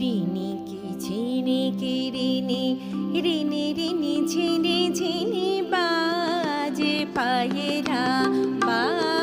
রিনি কি ঝিনি কি রিনি? রিনি রিনি ঝিনি ঝিনি বাজে পায়েরা। বাজে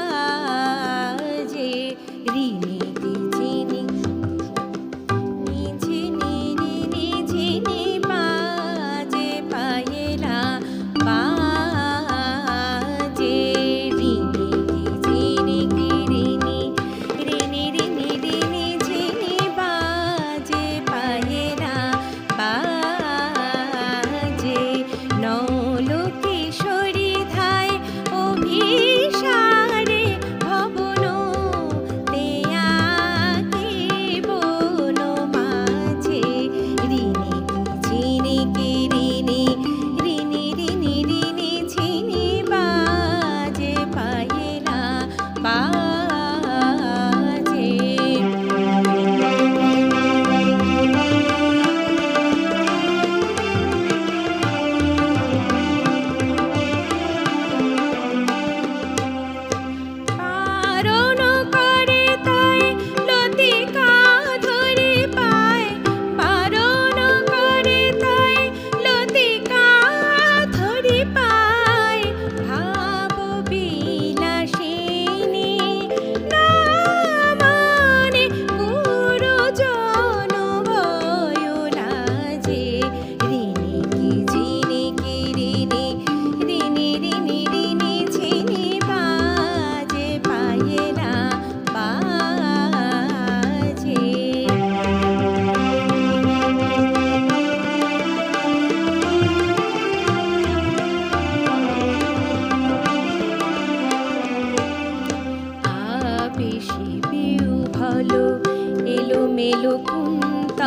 বাজে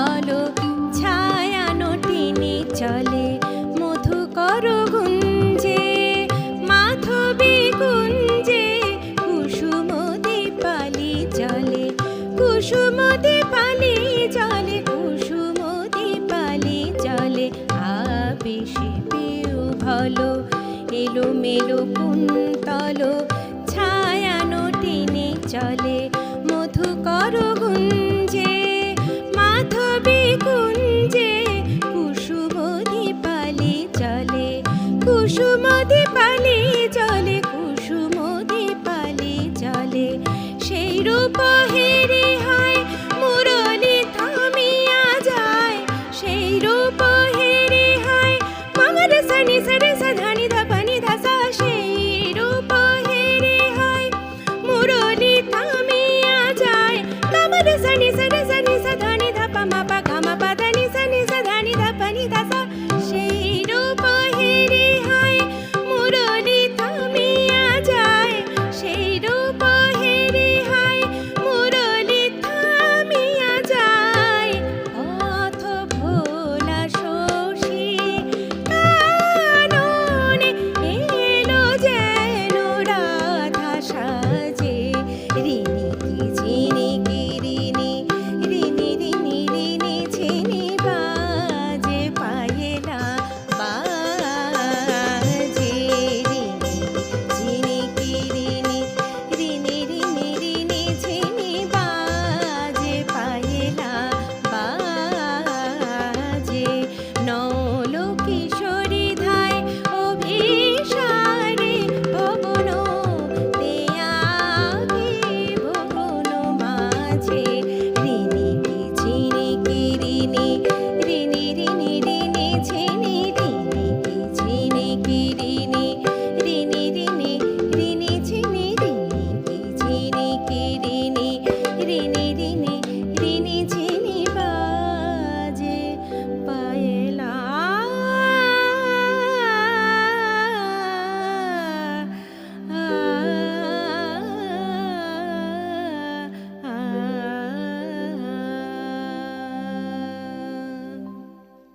কুন্তল ছায়ানো টিনি চলে, মধুকর গুঞ্জে, মাধবী গুঞ্জে, কুসুম দীপালি জলে কুসুম দীপালি জলে কুসুম দীপালি জলে আবেশি বিউ ভালো এলো মেলো কুঞ্জ কুসুমতি পানি চ